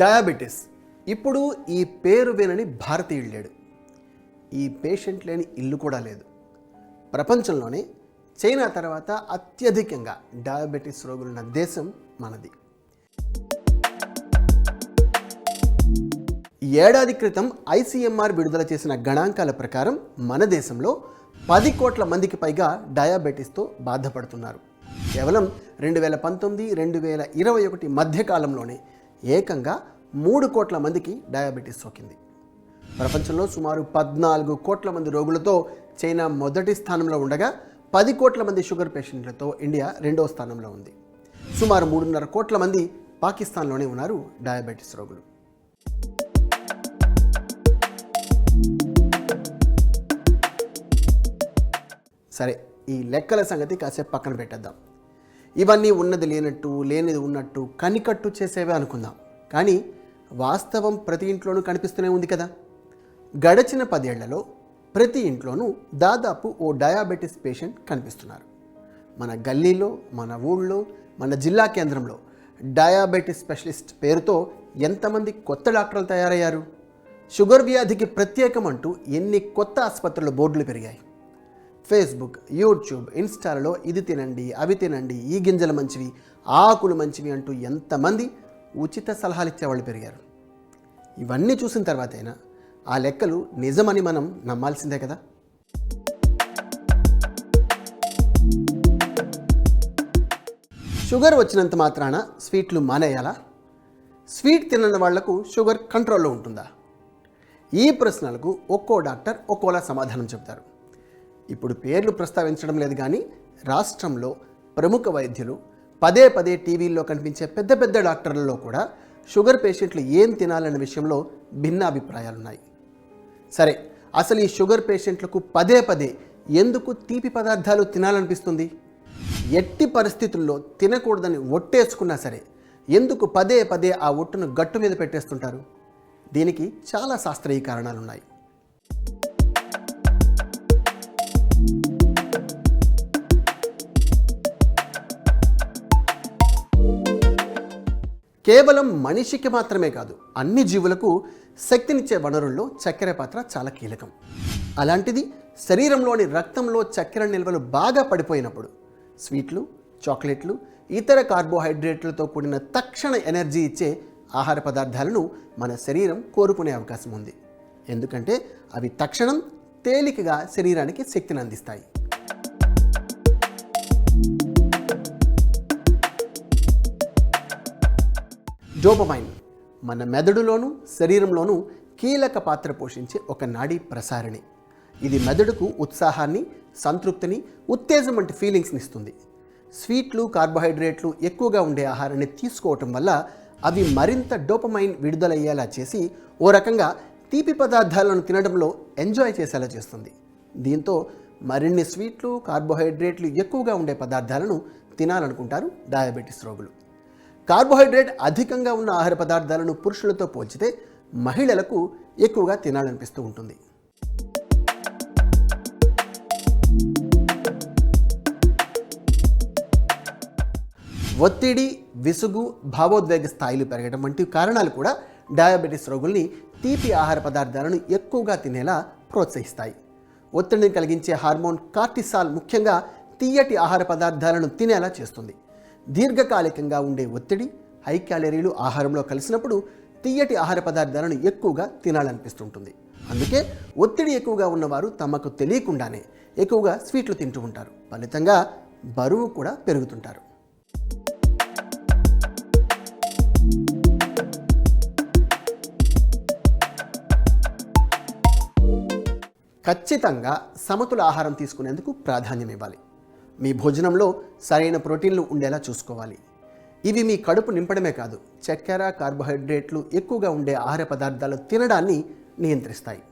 Diabetes. ఇప్పుడు ఈ పేరు వినని భారతీయుడు లేడు. ఈ పేషెంట్ లేని ఇల్లు కూడా లేదు. ప్రపంచంలోనే చైనా తర్వాత అత్యధికంగా డయాబెటీస్ రోగులున్న దేశం మనది. ఏడాది క్రితం ఐసీఎంఆర్ విడుదల చేసిన గణాంకాల ప్రకారం మన దేశంలో పది కోట్ల మందికి పైగా డయాబెటీస్తో బాధపడుతున్నారు. కేవలం రెండు వేల పంతొమ్మిది రెండు వేల ఇరవై ఒకటి మధ్యకాలంలోనే ఏకంగా మూడు కోట్ల మందికి డయాబెటీస్ సోకింది. ప్రపంచంలో సుమారు పద్నాలుగు కోట్ల మంది రోగులతో చైనా మొదటి స్థానంలో ఉండగా పది కోట్ల మంది షుగర్ పేషెంట్లతో ఇండియా రెండో స్థానంలో ఉంది. సుమారు మూడున్నర కోట్ల మంది పాకిస్తాన్లోనే ఉన్నారు డయాబెటీస్ రోగులు. సరే ఈ లెక్కల సంగతి కాసేపు పక్కన పెట్టేద్దాం. ఇవన్నీ ఉన్నది లేనట్టు లేనిది ఉన్నట్టు కనికట్టు చేసేవే అనుకుందాం. కానీ వాస్తవం ప్రతి ఇంట్లోనూ కనిపిస్తూనే ఉంది కదా. గడచిన పదేళ్ళలో ప్రతి ఇంట్లోనూ దాదాపు ఓ డయాబెటీస్ పేషెంట్ కనిపిస్తున్నారు. మన గల్లీలో మన ఊళ్ళో మన జిల్లా కేంద్రంలో డయాబెటీస్ స్పెషలిస్ట్ పేరుతో ఎంతమంది కొత్త డాక్టర్లు తయారయ్యారు? షుగర్ వ్యాధికి ప్రత్యేకం అంటూ ఎన్ని కొత్త ఆసుపత్రుల బోర్డులు పెరిగాయి? ఫేస్బుక్ యూట్యూబ్ ఇన్స్టాలలో ఇది తినండి అవి తినండి ఈ గింజలు మంచివి ఆకులు మంచివి అంటూ ఎంతమంది ఉచిత సలహాలు ఇచ్చేవాళ్ళు పెరిగారు. ఇవన్నీ చూసిన తర్వాతైనా ఆ లెక్కలు నిజమని మనం నమ్మాల్సిందే కదా. షుగర్ వచ్చినంత మాత్రాన స్వీట్లు మానేయాలా? స్వీట్ తినని వాళ్ళకు షుగర్ కంట్రోల్లో ఉంటుందా? ఈ ప్రశ్నలకు ఒక్కో డాక్టర్ ఒక్కోలా సమాధానం చెప్తారు ఇప్పుడు పేర్లు ప్రస్తావించడం లేదు కానీ రాష్ట్రంలో ప్రముఖ వైద్యులు పదే పదే టీవీల్లో కనిపించే పెద్ద పెద్ద డాక్టర్లలో కూడా షుగర్ పేషెంట్లు ఏం తినాలనే విషయంలో భిన్న అభిప్రాయాలున్నాయి సరే అసలు ఈ షుగర్ పేషెంట్లకు పదే పదే ఎందుకు తీపి పదార్థాలు తినాలనిపిస్తుంది? ఎట్టి పరిస్థితుల్లో తినకూడదని ఒట్టేసుకున్నా సరే ఎందుకు పదే పదే ఆ ఒట్టును గట్టు మీద పెట్టేస్తుంటారు? దీనికి చాలా శాస్త్రీయ కారణాలున్నాయి. కేవలం మనిషికి మాత్రమే కాదు అన్ని జీవులకు శక్తినిచ్చే వనరుల్లో చక్కెర పాత్ర చాలా కీలకం. అలాంటిది శరీరంలోని రక్తంలో చక్కెర నిల్వలు బాగా పడిపోయినప్పుడు స్వీట్లు చాక్లెట్లు ఇతర కార్బోహైడ్రేట్లతో కూడిన తక్షణ ఎనర్జీ ఇచ్చే ఆహార పదార్థాలను మన శరీరం కోరుకునే అవకాశం ఉంది. ఎందుకంటే అవి తక్షణం తేలికగా శరీరానికి శక్తిని అందిస్తాయి. డోపమైన్ మన మెదడులోను శరీరంలోనూ కీలక పాత్ర పోషించే ఒక నాడీ ప్రసారిణి. ఇది మెదడుకు ఉత్సాహాన్ని సంతృప్తిని ఉత్తేజం వంటి ఫీలింగ్స్ని ఇస్తుంది. స్వీట్లు కార్బోహైడ్రేట్లు ఎక్కువగా ఉండే ఆహారాన్ని తీసుకోవటం వల్ల అవి మరింత డోపమైన్ విడుదలయ్యేలా చేసి ఓ రకంగా తీపి పదార్థాలను తినడంలో ఎంజాయ్ చేసేలా చేస్తుంది. దీంతో మరిన్ని స్వీట్లు కార్బోహైడ్రేట్లు ఎక్కువగా ఉండే పదార్థాలను తినాలనుకుంటారు డయాబెటీస్ రోగులు. కార్బోహైడ్రేట్ అధికంగా ఉన్న ఆహార పదార్థాలను పురుషులతో పోల్చితే మహిళలకు ఎక్కువగా తినాలనిపిస్తూ ఉంటుంది. ఒత్తిడి విసుగు భావోద్వేగ స్థాయిలు పెరగడం వంటి కారణాలు కూడా డయాబెటీస్ రోగుల్ని తీపి ఆహార పదార్థాలను ఎక్కువగా తినేలా ప్రోత్సహిస్తాయి. ఒత్తిడిని కలిగించే హార్మోన్ కార్టిసాల్ ముఖ్యంగా తీయటి ఆహార పదార్థాలను తినేలా చేస్తుంది. దీర్ఘకాలికంగా ఉండే ఒత్తిడి హై క్యాలరీలు ఆహారంలో కలిసినప్పుడు తీయటి ఆహార పదార్థాలను ఎక్కువగా తినాలనిపిస్తుంటుంది. అందుకే ఒత్తిడి ఎక్కువగా ఉన్నవారు తమకు తెలియకుండానే ఎక్కువగా స్వీట్లు తింటూ ఉంటారు. ఫలితంగా బరువు కూడా పెరుగుతుంటారు. ఖచ్చితంగా సమతుల ఆహారం తీసుకునేందుకు ప్రాధాన్యం ఇవ్వాలి. మీ భోజనంలో సరైన ప్రోటీన్లు ఉండేలా చూసుకోవాలి. ఇవి మీ కడుపు నింపడమే కాదు చక్కెర కార్బోహైడ్రేట్లు ఎక్కువగా ఉండే ఆహార పదార్థాలు తినడాన్ని నియంత్రిస్తాయి.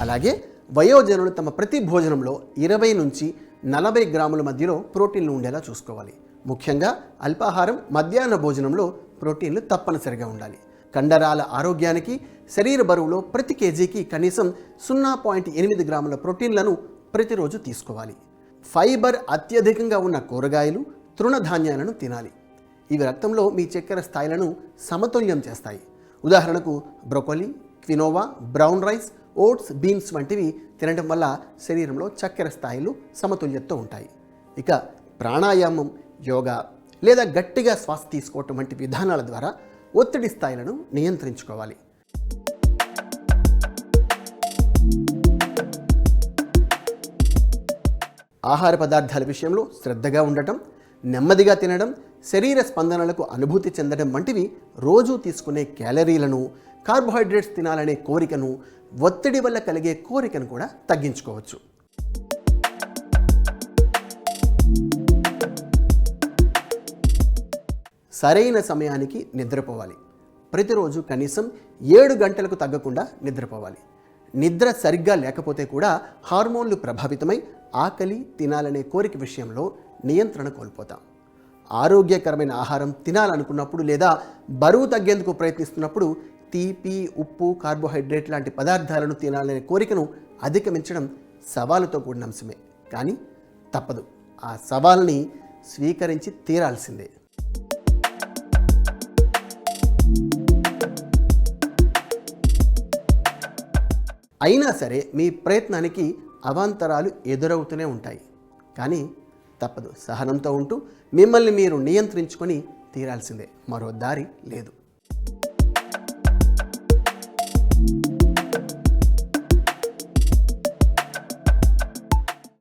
అలాగే వయోజనులు తమ ప్రతి భోజనంలో ఇరవై నుంచి నలభై గ్రాముల మధ్యలో ప్రోటీన్లు ఉండేలా చూసుకోవాలి. ముఖ్యంగా అల్పాహారం మధ్యాహ్న భోజనంలో ప్రోటీన్లు తప్పనిసరిగా ఉండాలి. కండరాల ఆరోగ్యానికి శరీర బరువులో ప్రతి కేజీకి కనీసం సున్నా పాయింట్ ఎనిమిది గ్రాముల ప్రోటీన్లను ప్రతిరోజు తీసుకోవాలి. ఫైబర్ అత్యధికంగా ఉన్న కూరగాయలు తృణధాన్యాలను తినాలి. ఇవి రక్తంలో మీ చక్కెర స్థాయిలను సమతుల్యం చేస్తాయి. ఉదాహరణకు broccoli quinoa brown rice oats beans వంటివి తినడం వల్ల శరీరంలో చక్కెర స్థాయిలు సమతుల్యతతో ఉంటాయి. ఇక ప్రాణాయామం యోగా లేదా గట్టిగా శ్వాస తీసుకోవటం వంటి విధానాల ద్వారా ఒత్తిడి స్థాయిలను నియంత్రించుకోవాలి. ఆహార పదార్థాల విషయంలో శ్రద్ధగా ఉండటం నెమ్మదిగా తినడం శరీర స్పందనలకు అనుభూతి చెందడం వంటివి రోజూ తీసుకునే క్యాలరీలను కార్బోహైడ్రేట్స్ తినాలనే కోరికను ఒత్తిడి వల్ల కలిగే కోరికను కూడా తగ్గించుకోవచ్చు. సరైన సమయానికి నిద్రపోవాలి. ప్రతిరోజు కనీసం ఏడు గంటలకు తగ్గకుండా నిద్రపోవాలి. నిద్ర సరిగ్గా లేకపోతే కూడా హార్మోన్లు ప్రభావితమై ఆకలి తినాలనే కోరిక విషయంలో నియంత్రణ కోల్పోతాం. ఆరోగ్యకరమైన ఆహారం తినాలనుకున్నప్పుడు లేదా బరువు తగ్గేందుకు ప్రయత్నిస్తున్నప్పుడు తీపి ఉప్పు కార్బోహైడ్రేట్ లాంటి పదార్థాలను తినాలనే కోరికను అధిగమించడం సవాలుతో కూడిన అంశమే. కానీ తప్పదు. ఆ సవాల్ని స్వీకరించి తీరాల్సిందే. అయినా సరే మీ ప్రయత్నానికి అవాంతరాలు ఎదురవుతూనే ఉంటాయి. కానీ తప్పదు. సహనంతో ఉంటూ మిమ్మల్ని మీరు నియంత్రించుకొని తీరాల్సిందే. మరో దారి లేదు.